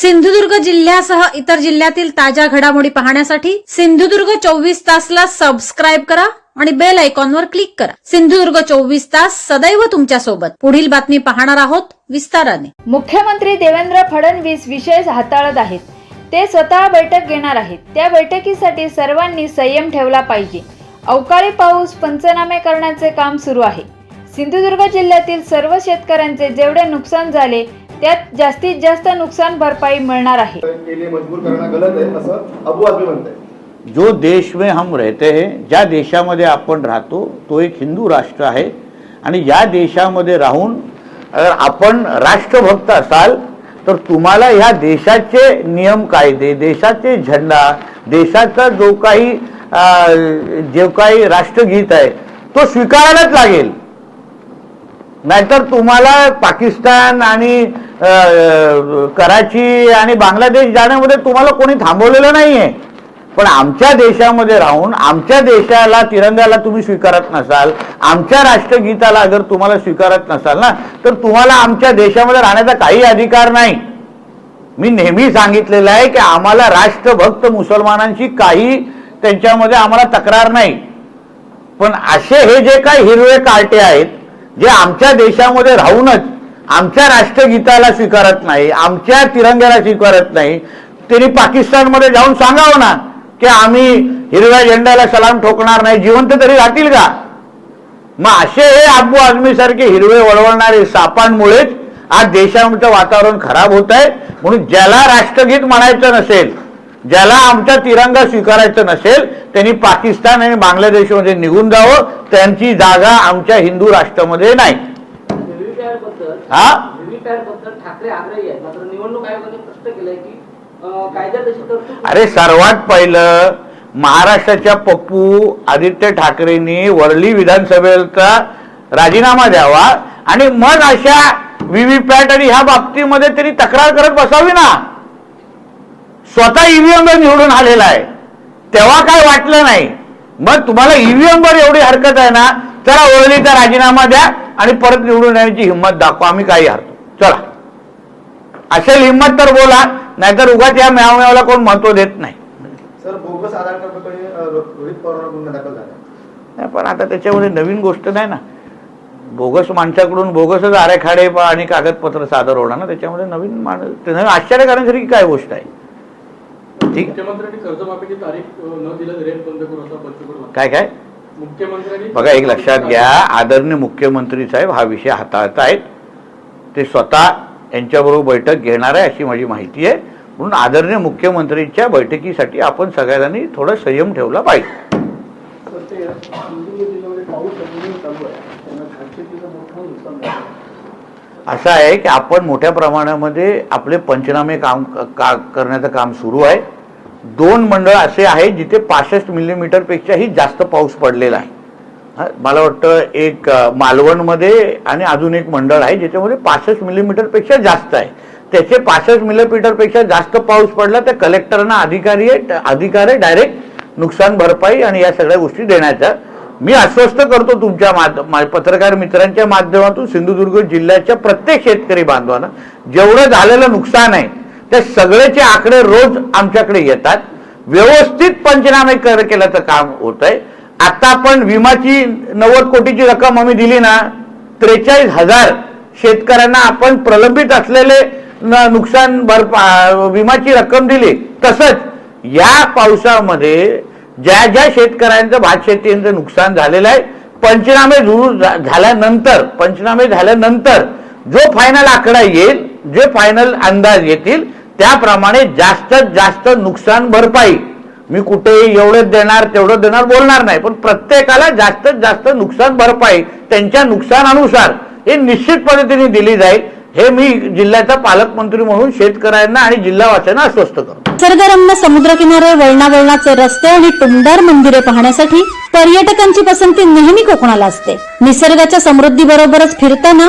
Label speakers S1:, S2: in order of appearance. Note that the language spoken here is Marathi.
S1: सिंधुदुर्ग जिल्ह्यासह इतर जिल्ह्यातील ताज्या घडामोडी पाहण्यासाठी सिंधुदुर्ग चोवीस तासला सबस्क्राईब करा आणि बेल आयकॉनवर क्लिक करा. सिंधुदुर्ग चोवीस तास सदैव तुमच्यासोबत. पुढील बातमी पाहणार आहोत विस्ताराने.
S2: मुख्यमंत्री देवेंद्र फडणवीस विषय हाताळत आहेत. ते स्वतः बैठक घेणार आहेत. त्या बैठकीसाठी सर्वांनी संयम ठेवला पाहिजे. अवकाळी पाऊस पंचनामे करण्याचे काम सुरू आहे. सिंधुदुर्ग जिल्ह्यातील सर्व शेतकऱ्यांचे जेवढे नुकसान झाले त्यात जास्तीत जास्त नुकसान भरपाई मिळणार आहे.
S3: के लिए मजबूर करना गलत आहे असं अबू आझमी म्हणताय
S4: जो देश में हम रहते हैं ज्या देशामध्ये आपण राहतो तो एक हिंदू राष्ट्र आहे. आणि या देशामध्ये राहून अगर आपण राष्ट्रभक्त असाल तर तुम्हाला ह्या देशाचे नियम कायदे देशाचे झेंडा देशाचा जो काही अं, जे काही राष्ट्रगीत आहे तो स्वीकारायलाच लागेल. नाहीतर तुम्हाला पाकिस्तान आणि कराची आणि बांगलादेश जाण्यामध्ये तुम्हाला कोणी थांबवलेलं नाहीये. पण आमच्या देशामध्ये राहून आमच्या देशाला तिरंग्याला तुम्ही स्वीकारत नसाल आमच्या राष्ट्रगीताला अगर तुम्हाला स्वीकारत नसाल ना तर तुम्हाला आमच्या देशामध्ये राहण्याचा काही अधिकार नाही. मी नेहमी सांगितलेलं आहे की आम्हाला राष्ट्रभक्त मुसलमानांची काही त्यांच्यामध्ये आम्हाला तक्रार नाही. पण असे हे जे काही हिरवे कार्टे आहेत जे आमच्या देशामध्ये राहूनच आमच्या राष्ट्रगीताला स्वीकारत नाही आमच्या तिरंग्याला स्वीकारत नाही त्यांनी पाकिस्तानमध्ये जाऊन सांगावं ना की आम्ही हिरव्या झेंड्याला सलाम ठोकणार नाही जिवंत तरी राहतील का? मग असे हे अब्बू आझमी सारखे हिरवे वळवळणारे सापांमुळेच आज देशाचं वातावरण खराब होत आहे म्हणून ज्याला राष्ट्रगीत म्हणायचं नसेल ज्याला आमचा तिरंगा स्वीकारायचा नसेल त्यांनी पाकिस्तान आणि बांगलादेशमध्ये निघून जावं त्यांची जागा आमच्या हिंदू राष्ट्रामध्ये नाही. हा? अरे सर्वात पहिलं महाराष्ट्राच्या पप्पू आदित्य ठाकरेंनी वरळी विधानसभेचा राजीनामा द्यावा आणि मग अशा व्हीव्हीपॅट आणि ह्या बाबतीमध्ये त्यांनी तक्रार करत बसावी ना. स्वतः ईव्हीएम निवडून आलेला आहे. तेव्हा काय वाटलं नाही. मग तुम्हाला ईव्हीएम वर एवढी हरकत आहे ना चला वरळीचा राजीनामा द्या आणि परत निवडून येण्याची हिंमत दाखवा. आम्ही काही हरतो चला. असेल हिंमत तर बोला नाहीतर उगाच या मेळामेळाला कोण महत्त्व देत नाही. पण आता त्याच्यामध्ये नवीन गोष्ट नाही ना. बोगस माणसाकडून बोगसच आरेखाडे आणि कागदपत्र सादर होणार ना त्याच्यामध्ये नवीन माणूस आश्चर्य करण्यासारखी काय गोष्ट आहे. ठीक. काय काय? बघा एक लक्षात घ्या आदरणीय मुख्यमंत्री साहेब हा विषय हाताळत आहेत. ते स्वतः यांच्याबरोबर बैठक घेणार आहे अशी माझी माहिती आहे. म्हणून आदरणीय मुख्यमंत्रीच्या बैठकीसाठी आपण सगळ्यांनी थोडा संयम ठेवला पाहिजे. असं आहे की आपण मोठ्या प्रमाणामध्ये आपले पंचनामे काम का करण्याचं काम सुरू आहे. दोन मंडळ असे आहेत जिथे पासष्ट मिलीमीटरपेक्षाही जास्त पाऊस पडलेला आहे. मला वाटतं एक मालवणमध्ये आणि अजून एक मंडळ आहे ज्याच्यामध्ये पासष्ट मिलीमीटरपेक्षा जास्त आहे. त्याचे पासष्ट मिलीमीटरपेक्षा जास्त पाऊस पडला तर कलेक्टरना अधिकारी आहे अधिकार आहे डायरेक्ट नुकसान भरपाई आणि या सगळ्या गोष्टी देण्याचा. मी आश्वस्त करतो तुमच्या माध पत्रकार मित्रांच्या माध्यमातून सिंधुदुर्ग जिल्ह्याच्या प्रत्येक शेतकरी बांधवांना जेवढं झालेलं नुकसान आहे ते सगळ्याचे आकडे रोज आमच्याकडे येतात. व्यवस्थित पंचनामे कर केल्याचं काम होत आहे आता आपण विमाची नव्वद कोटीची रक्कम आम्ही दिली ना त्रेचाळीस हजार शेतकऱ्यांना आपण प्रलंबित असलेले नुकसान भरपा विमाची रक्कम दिली. तसंच या पावसामध्ये ज्या ज्या शेतकऱ्यांचं भात शेतीचं नुकसान झालेलं आहे पंचनामे झाल्यानंतर पंचनामे झाल्यानंतर जो फायनल आकडा येईल जे फायनल अंदाज येतील त्याप्रमाणे जास्तीत जास्त नुकसान भरपाई. मी कुठेही एवढंच देणार तेवढं देणार बोलणार नाही पण प्रत्येकाला जास्तीत जास्त नुकसान भरपाई त्यांच्या नुकसानानुसार हे निश्चित पद्धतीने दिली जाईल. हे मी जिल्ह्याचा पालकमंत्री म्हणून शेतकऱ्यांना आणि जिल्हावासियांना आश्वस्त करतो.
S1: निसर्गरम्य समुद्रकिनारे वळणावळणाचे रस्ते आणि टुमदार मंदिरे पाहण्यासाठी पर्यटकांची पसंती नेहमी कोकणाला असते. निसर्गाच्या समृद्धी बरोबरच फिरताना